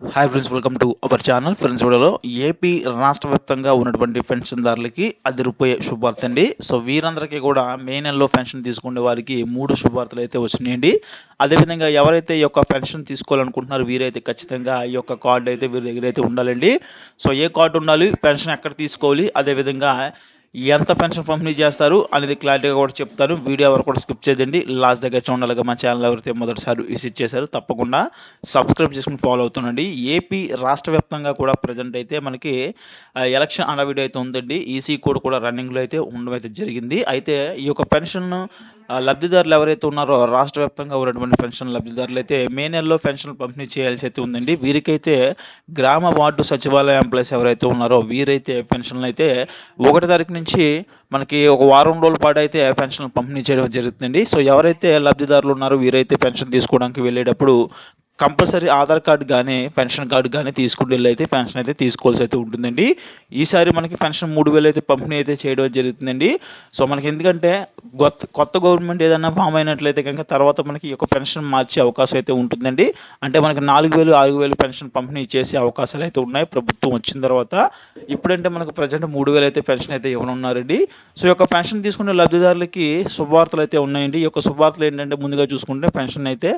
Hi friends welcome to our channel friends వీడియోలో AP రాష్ట్ర వ్యాప్తంగా ఉన్నటువంటి పెన్షన్దారులకి అదిరిపోయే శుభార్త అండి. సో వీరందరికీ కూడా మే నెలలో పెన్షన్ తీసుకునే వారికి మూడు శుభార్తలు అయితే వచ్చినాయండి. అదేవిధంగా ఎవరైతే ఈ యొక్క పెన్షన్ తీసుకోవాలనుకుంటున్నారో వీరైతే ఖచ్చితంగా ఈ యొక్క కార్డు అయితే వీరి దగ్గర అయితే ఉండాలండి. సో ఏ కార్డు ఉండాలి? పెన్షన్ ఎక్కడ తీసుకోవాలి? అదేవిధంగా ఎంత పెన్షన్ పంపిణీ చేస్తారు అనేది క్లారిటీగా కూడా చెప్తాను వీడియో ఎవరు కూడా స్కిప్ చేయండి లాస్ట్ దగ్గర చూడాలిగా మా ఛానల్ ఎవరైతే మొదటిసారి విజిట్ చేశారో తప్పకుండా సబ్స్క్రైబ్ చేసుకుని ఫాలో అవుతుండండి. ఏపీ రాష్ట్ర వ్యాప్తంగా కూడా ప్రజెంట్ అయితే మనకి ఎలక్షన్ అడవిడి అయితే ఉందండి. ఈసీ కోడ్ కూడా రన్నింగ్లో అయితే ఉండడం అయితే జరిగింది. అయితే ఈ యొక్క పెన్షన్ లబ్ధిదారులు ఎవరైతే ఉన్నారో రాష్ట్ర వ్యాప్తంగా ఉన్నటువంటి పెన్షన్ లబ్ధిదారులు అయితే మే నెలలో పెన్షన్ పంపిణీ చేయాల్సి అయితే ఉందండి. వీరికైతే గ్రామ వార్డు సచివాలయ ఎంప్లాయీస్ ఎవరైతే ఉన్నారో వీరైతే పెన్షన్లు అయితే ఒకటి తారీఖు నుంచి మనకి ఒక వారం రోజుల పాటు అయితే పెన్షన్ పంపిణీ చేయడం జరుగుతుందండి. సో ఎవరైతే లబ్ధిదారులు ఉన్నారో వీరైతే పెన్షన్ తీసుకోవడానికి వెళ్ళేటప్పుడు కంపల్సరీ ఆధార్ కార్డు కానీ పెన్షన్ కార్డు కానీ తీసుకుని అయితే పెన్షన్ అయితే తీసుకోవాల్సి అయితే ఉంటుందండి. ఈసారి మనకి పెన్షన్ మూడు వేలు అయితే పంపిణీ అయితే చేయడం జరుగుతుందండి. సో మనకి ఎందుకంటే కొత్త కొత్త గవర్నమెంట్ ఏదైనా ఫామ్ అయినట్లయితే కనుక తర్వాత మనకి ఈ యొక్క పెన్షన్ మార్చే అవకాశం అయితే ఉంటుందండి. అంటే మనకి నాలుగు వేలు ఆరు వేలు పెన్షన్ పంపిణీ చేసే అవకాశాలు అయితే ఉన్నాయి. ప్రభుత్వం వచ్చిన తర్వాత ఇప్పుడంటే మనకు ప్రజెంట్ మూడు వేలు అయితే పెన్షన్ అయితే ఇవ్వనున్నారండి. సో ఈ యొక్క పెన్షన్ తీసుకునే లబ్ధిదారులకి శుభవార్తలు అయితే ఉన్నాయండి. ఈ యొక్క శుభవార్తలు ఏంటంటే ముందుగా చూసుకుంటే పెన్షన్ అయితే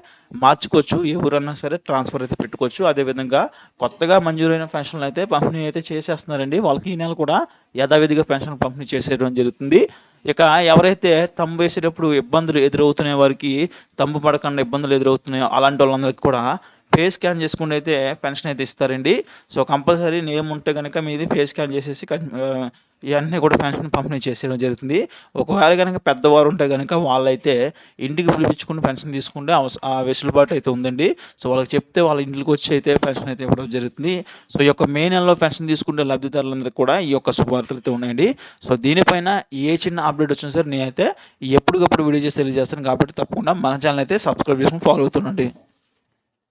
మార్చుకోవచ్చు. ఎవరన్నా సరే ట్రాన్స్ఫర్ అయితే పెట్టుకోవచ్చు. అదేవిధంగా కొత్తగా మంజూరైన పెన్షన్లు అయితే పంపిణీ అయితే చేసేస్తున్నారండి. వాళ్ళకి ఈ నెల కూడా యథావిధిగా పెన్షన్ పంపిణీ చేసేయడం జరుగుతుంది. ఇక ఎవరైతే తంబు వేసేటప్పుడు ఇబ్బందులు ఎదురవుతున్నాయి వారికి తంబు పడకుండా ఇబ్బందులు ఎదురవుతున్నాయో అలాంటి వాళ్ళందరికీ కూడా ఫేస్ స్కాన్ చేసుకుంటే అయితే పెన్షన్ అయితే ఇస్తారండి. సో కంపల్సరీ నేమ్ ఉంటే కనుక మీది ఫేస్ స్కాన్ చేసేసి ఇవన్నీ కూడా పెన్షన్ పంపిణీ చేసేయడం జరుగుతుంది. ఒకవేళ కనుక పెద్దవారు ఉంటే కనుక వాళ్ళైతే ఇంటికి పిలిపించుకుని పెన్షన్ తీసుకుంటే అవస- ఆ వెసులుబాటు అయితే ఉందండి. సో వాళ్ళకి చెప్తే వాళ్ళ ఇంటికి వచ్చి అయితే పెన్షన్ అయితే ఇవ్వడం జరుగుతుంది. సో ఈ యొక్క మే నెలలో పెన్షన్ తీసుకుంటే లబ్ధిదారులందరికీ కూడా ఈ యొక్క శుభార్తలు అయితే ఉన్నాయండి. సో దీనిపైన ఏ చిన్న అప్డేట్ వచ్చినా సరే నేనైతే ఎప్పటికప్పుడు వీడియో చేసి తెలియజేస్తాను కాబట్టి తప్పకుండా మన ఛానల్ అయితే సబ్స్క్రైబ్ చేసుకుని ఫాలో అవుతుండండి.